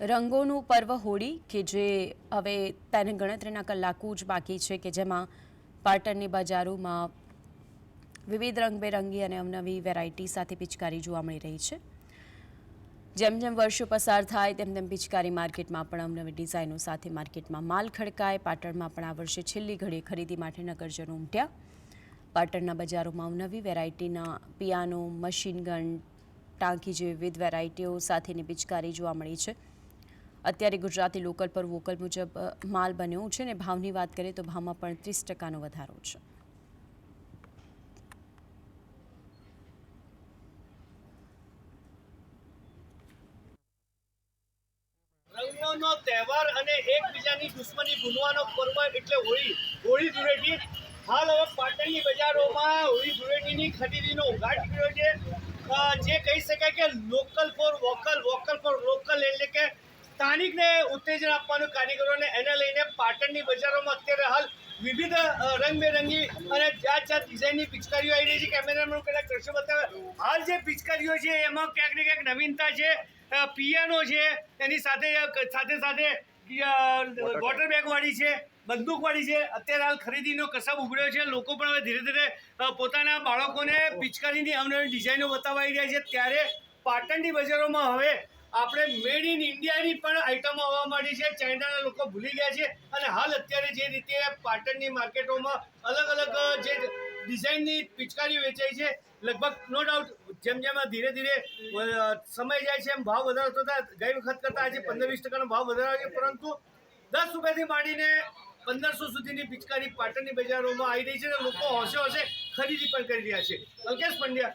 રંગોનું પર્વ હોળી, કે જે હવે તેને ગણતરીના કલાકો જ બાકી છે, કે જેમાં પાટણની બજારોમાં વિવિધ રંગબેરંગી અને અવનવી વેરાયટી સાથે પિચકારી જોવા મળી રહી છે. જેમ જેમ વર્ષો પસાર થાય, તેમ તેમ પિચકારી માર્કેટમાં પણ અવનવી ડિઝાઇનો સાથે માર્કેટમાં માલ ખડકાય. પાટણમાં પણ આ વર્ષે છેલ્લી ઘડી ખરીદી માટે નગરજનો ઉમટ્યા. પાટણના બજારોમાં અવનવી વેરાયટીના પિયાનો, મશીનગન, ટાંકી જેવી વિવિધ વેરાયટીઓ સાથેની પિચકારી જોવા મળી છે. અત્યારે ગુજરાતી લોકલ પર વોકલ મુજબ માલ બન્યો છે અને ભાવની વાત કરીએ તો ભાવમાં પણ ત્રીસ ટકાનો વધારો છે. એકબીજાની દુશ્મની ભૂલવાનો પર્વ એટલે હોળી. હોળી ધૂળેટી. હાલ હવે પાટણની બજારોમાં હોળી ધૂળેટીની ખરીદીનો ઉઘાટ કર્યો છે. જે કહી શકાય કે local for vocal for local એટલે કે સ્થાનિકને ઉત્તેજન આપવાનું કારીગરોને એને લઈને પાટણની બજારોમાં અત્યારે હાલ વિવિધ રંગબેરંગી અને જાત જાત ડિઝાઇનની પિચકારીઓ આવી રહી છે. કેમેરામેન પેલા દ્રશ્યો બતાવે. હાલ જે પિચકારીઓ છે, એમાં ક્યાંક ને ક્યાંક નવીનતા છે પિયાનો છે, એની સાથે સાથે સાથે વોટર બેગ વાળી છે બંદૂક વાળી છે. અત્યારે હાલ ખરીદીનો કસબ ઉભર્યો છે. લોકો પણ હવે ધીરે ધીરે પોતાના બાળકોને પિચકારીની અવનવી ડિઝાઇનો બતાવવા રહ્યા છે. ત્યારે પાટણની બજારોમાં હવે આપણે મેડ ઇન ઇન્ડિયાની પણ આઇટમો આવવા માંડી છે. ચાઇનાના લોકો ભૂલી ગયા છે. અને હાલ અત્યારે જે રીતે પાટણની માર્કેટોમાં અલગ અલગ જે ડિઝાઇનની પિચકારી વેચાય છે, લગભગ નો ડાઉટ જેમ જેમ ધીરે ધીરે સમય જાય છે એમ ભાવ વધારો થતા ગઈ વખત કરતાં આજે પંદર વીસ ટકાનો ભાવ વધારો છે પરંતુ દસ રૂપિયાથી માંડીને પંદરસો સુધીની પિચકારી પાટણની બજારોમાં આવી રહી છે અને લોકો હોશે હોશે ખરીદી પણ કરી રહ્યા છે. અલ્કેશ પંડ્યા.